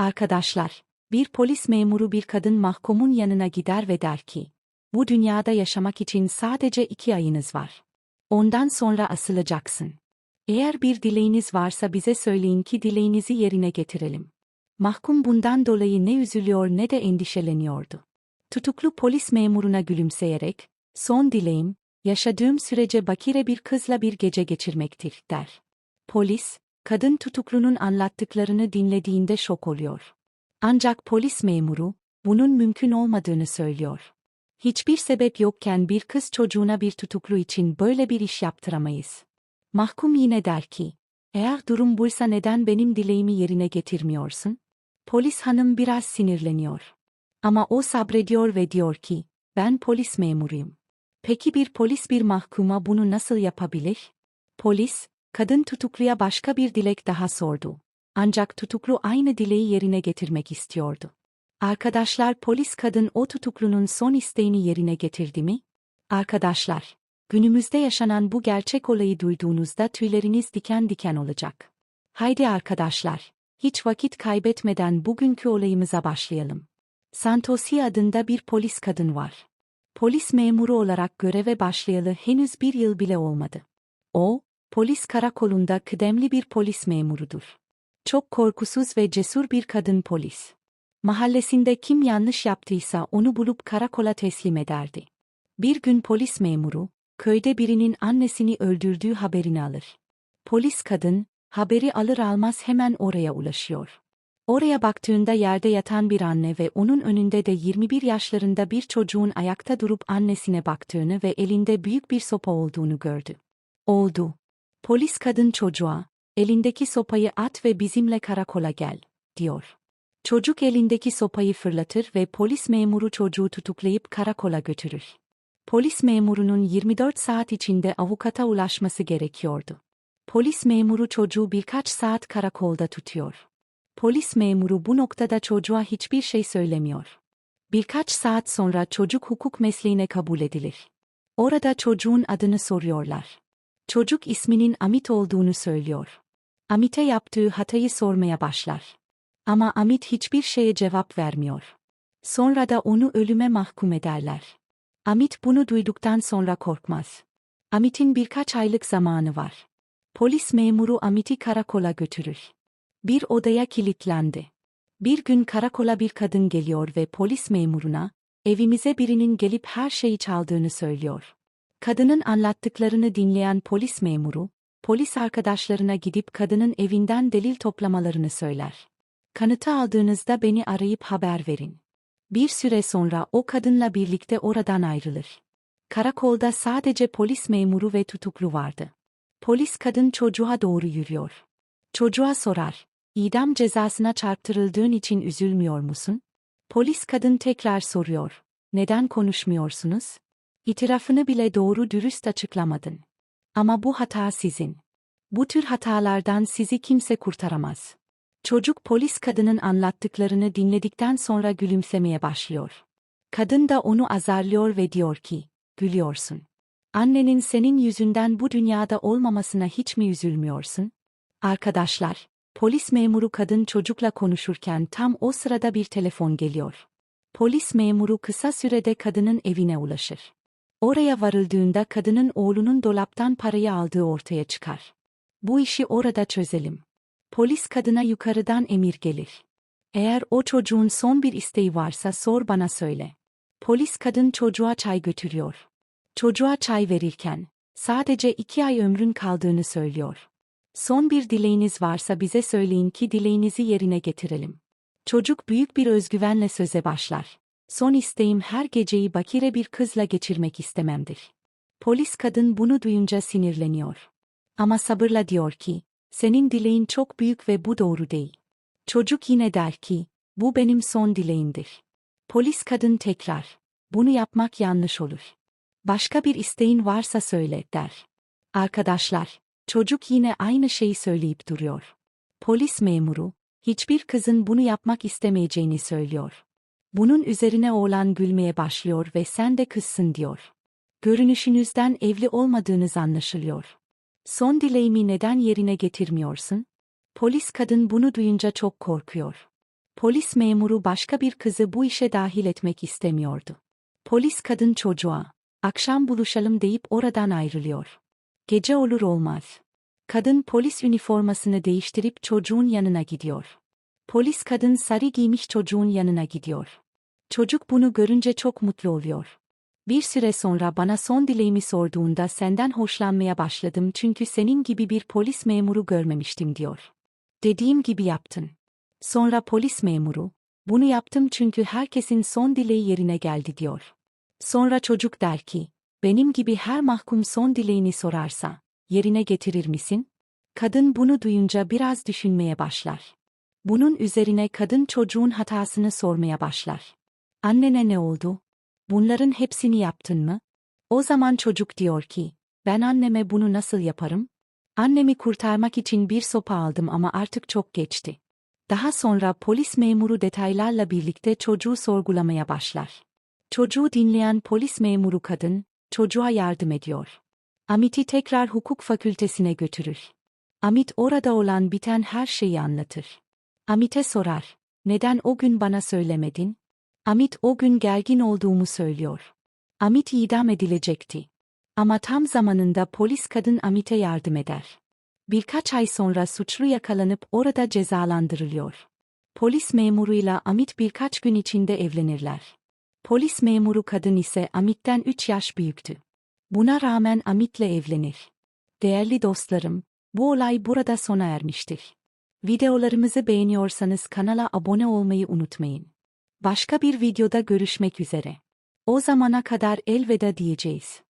Arkadaşlar, bir polis memuru bir kadın mahkumun yanına gider ve der ki, bu dünyada yaşamak için sadece iki ayınız var. Ondan sonra asılacaksın. Eğer bir dileğiniz varsa bize söyleyin ki dileğinizi yerine getirelim. Mahkum bundan dolayı ne üzülüyor ne de endişeleniyordu. Tutuklu polis memuruna gülümseyerek, son dileğim, yaşadığım sürece bakire bir kızla bir gece geçirmektir, der. Polis, kadın tutuklunun anlattıklarını dinlediğinde şok oluyor. Ancak polis memuru, bunun mümkün olmadığını söylüyor. Hiçbir sebep yokken bir kız çocuğuna bir tutuklu için böyle bir iş yaptıramayız. Mahkum yine der ki, eğer durum buysa neden benim dileğimi yerine getirmiyorsun? Polis hanım biraz sinirleniyor. Ama o sabrediyor ve diyor ki, ben polis memuruyum. Peki bir polis bir mahkuma bunu nasıl yapabilir? Polis, kadın tutukluya başka bir dilek daha sordu. Ancak tutuklu aynı dileği yerine getirmek istiyordu. Arkadaşlar polis kadın o tutuklunun son isteğini yerine getirdi mi? Arkadaşlar, günümüzde yaşanan bu gerçek olayı duyduğunuzda tüyleriniz diken diken olacak. Haydi arkadaşlar, hiç vakit kaybetmeden bugünkü olayımıza başlayalım. Santosi adında bir polis kadın var. Polis memuru olarak göreve başlayalı henüz bir yıl bile olmadı. O, polis karakolunda kıdemli bir polis memurudur. Çok korkusuz ve cesur bir kadın polis. Mahallesinde kim yanlış yaptıysa onu bulup karakola teslim ederdi. Bir gün polis memuru, köyde birinin annesini öldürdüğü haberini alır. Polis kadın, haberi alır almaz hemen oraya ulaşıyor. Oraya baktığında yerde yatan bir anne ve onun önünde de 21 yaşlarında bir çocuğun ayakta durup annesine baktığını ve elinde büyük bir sopa olduğunu gördü. Oldu. Polis kadın çocuğa, elindeki sopayı at ve bizimle karakola gel, diyor. Çocuk elindeki sopayı fırlatır ve polis memuru çocuğu tutuklayıp karakola götürür. Polis memurunun 24 saat içinde avukata ulaşması gerekiyordu. Polis memuru çocuğu birkaç saat karakolda tutuyor. Polis memuru bu noktada çocuğa hiçbir şey söylemiyor. Birkaç saat sonra çocuk hukuk mesleğine kabul edilir. Orada çocuğun adını soruyorlar. Çocuk isminin Amit olduğunu söylüyor. Amit'e yaptığı hatayı sormaya başlar. Ama Amit hiçbir şeye cevap vermiyor. Sonra da onu ölüme mahkum ederler. Amit bunu duyduktan sonra korkmaz. Amit'in birkaç aylık zamanı var. Polis memuru Amit'i karakola götürür. Bir odaya kilitlendi. Bir gün karakola bir kadın geliyor ve polis memuruna, evimize birinin gelip her şeyi çaldığını söylüyor. Kadının anlattıklarını dinleyen polis memuru, polis arkadaşlarına gidip kadının evinden delil toplamalarını söyler. Kanıtı aldığınızda beni arayıp haber verin. Bir süre sonra o kadınla birlikte oradan ayrılır. Karakolda sadece polis memuru ve tutuklu vardı. Polis kadın çocuğa doğru yürüyor. Çocuğa sorar, idam cezasına çarptırıldığın için üzülmüyor musun? Polis kadın tekrar soruyor, neden konuşmuyorsunuz? İtirafını bile doğru dürüst açıklamadın. Ama bu hata sizin. Bu tür hatalardan sizi kimse kurtaramaz. Çocuk polis kadının anlattıklarını dinledikten sonra gülümsemeye başlıyor. Kadın da onu azarlıyor ve diyor ki, gülüyorsun. Annenin senin yüzünden bu dünyada olmamasına hiç mi üzülmüyorsun? Arkadaşlar, polis memuru kadın çocukla konuşurken tam o sırada bir telefon geliyor. Polis memuru kısa sürede kadının evine ulaşır. Oraya varıldığında kadının oğlunun dolaptan parayı aldığı ortaya çıkar. Bu işi orada çözelim. Polis kadına yukarıdan emir gelir. Eğer o çocuğun son bir isteği varsa sor bana söyle. Polis kadın çocuğa çay götürüyor. Çocuğa çay verirken, sadece iki ay ömrün kaldığını söylüyor. Son bir dileğiniz varsa bize söyleyin ki dileğinizi yerine getirelim. Çocuk büyük bir özgüvenle söze başlar. Son isteğim her geceyi bakire bir kızla geçirmek istememdir. Polis kadın bunu duyunca sinirleniyor. Ama sabırla diyor ki, senin dileğin çok büyük ve bu doğru değil. Çocuk yine der ki, bu benim son dileğimdir. Polis kadın tekrar, bunu yapmak yanlış olur. Başka bir isteğin varsa söyle, der. Arkadaşlar, çocuk yine aynı şeyi söyleyip duruyor. Polis memuru, hiçbir kızın bunu yapmak istemeyeceğini söylüyor. Bunun üzerine oğlan gülmeye başlıyor ve sen de kızsın diyor. Görünüşünüzden evli olmadığınız anlaşılıyor. Son dileğimi neden yerine getirmiyorsun? Polis kadın bunu duyunca çok korkuyor. Polis memuru başka bir kızı bu işe dahil etmek istemiyordu. Polis kadın çocuğa, akşam buluşalım deyip oradan ayrılıyor. Gece olur olmaz. Kadın polis üniformasını değiştirip çocuğun yanına gidiyor. Polis kadın sarı giymiş çocuğun yanına gidiyor. Çocuk bunu görünce çok mutlu oluyor. Bir süre sonra bana son dileğimi sorduğunda senden hoşlanmaya başladım çünkü senin gibi bir polis memuru görmemiştim diyor. Dediğim gibi yaptın. Sonra polis memuru, bunu yaptım çünkü herkesin son dileği yerine geldi diyor. Sonra çocuk der ki, benim gibi her mahkum son dileğini sorarsa, yerine getirir misin? Kadın bunu duyunca biraz düşünmeye başlar. Bunun üzerine kadın çocuğun hatasını sormaya başlar. Annene ne oldu? Bunların hepsini yaptın mı? O zaman çocuk diyor ki, ben anneme bunu nasıl yaparım? Annemi kurtarmak için bir sopa aldım ama artık çok geçti. Daha sonra polis memuru detaylarla birlikte çocuğu sorgulamaya başlar. Çocuğu dinleyen polis memuru kadın, çocuğa yardım ediyor. Amit'i tekrar hukuk fakültesine götürür. Amit orada olan biten her şeyi anlatır. Amit'e sorar, neden o gün bana söylemedin? Amit o gün gergin olduğumu söylüyor. Amit idam edilecekti. Ama tam zamanında polis kadın Amit'e yardım eder. Birkaç ay sonra suçlu yakalanıp orada cezalandırılıyor. Polis memuruyla Amit birkaç gün içinde evlenirler. Polis memuru kadın ise Amit'ten 3 yaş büyüktü. Buna rağmen Amit'le evlenir. Değerli dostlarım, bu olay burada sona ermiştir. Videolarımızı beğeniyorsanız kanala abone olmayı unutmayın. Başka bir videoda görüşmek üzere. O zamana kadar elveda diyeceğiz.